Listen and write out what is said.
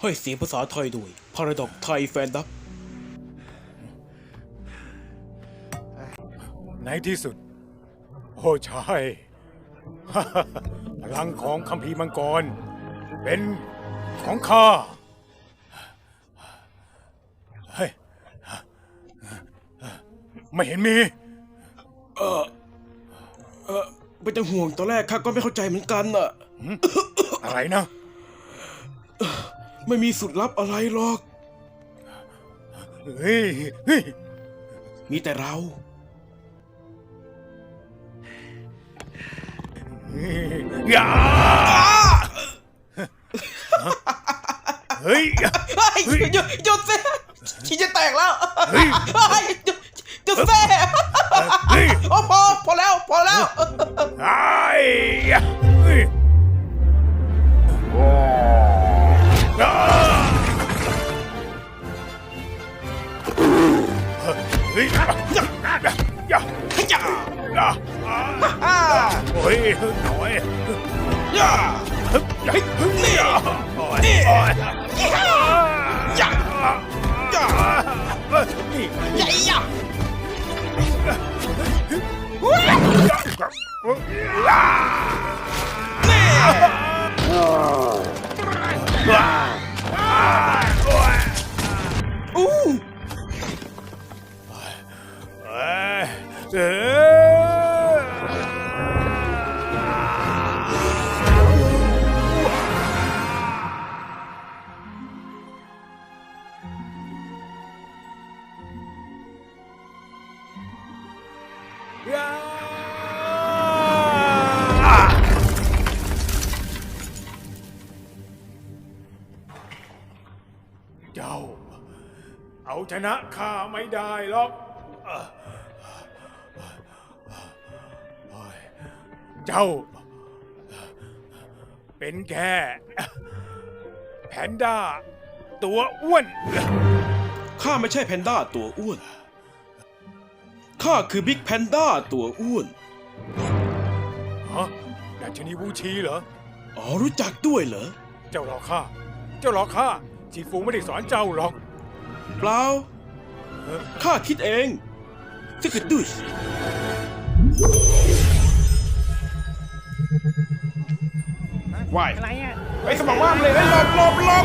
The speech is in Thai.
ให้เสียงภาษาไทยด้วยพาราดอกไทยแฟนดับ ในที่สุด โอ้ใช่ พลังของคัมภีร์มังกร เป็นของข้าเฮ้ยไม่เห็นมีไม่ต้องห่วงตอนแรกข้าก็ไม่เข้าใจเหมือนกันน่ะ อะไรนะ ไม่มีสุดลับอะไรหรอก เฮ้ยเฮ้ยมีแต่เราอย่าเฮ้ย เฮ้ยหยุดหยุดเซ่ขี้จะแตกแล้วเฮ้ยเฮ้ยหยุดหยุดเซ่เฮ้ย โอ้พอพอแล้ว พอแล้ว เฮ้ย เจ้า เอาชนะข้าไม่ได้หรอก เจ้า เป็นแค่แพนด้า ตัวอ้วน ข้าไม่ใช่แพนด้าตัวอ้วน ข้าคือบิ๊กแพนด้าตัวอ้วน ฮะดัชนีวูชีเหรอ อ๋อรู้จักด้วยเหรอ เจ้าหลอกข้า เจ้าหลอกข้าชีฟูไม่ได้สอนเจ้าหรอก เปล่า ข้าคิดเองซิกดุ วายอะไรอะไปสมองว่างเลยหลบหลบหลบ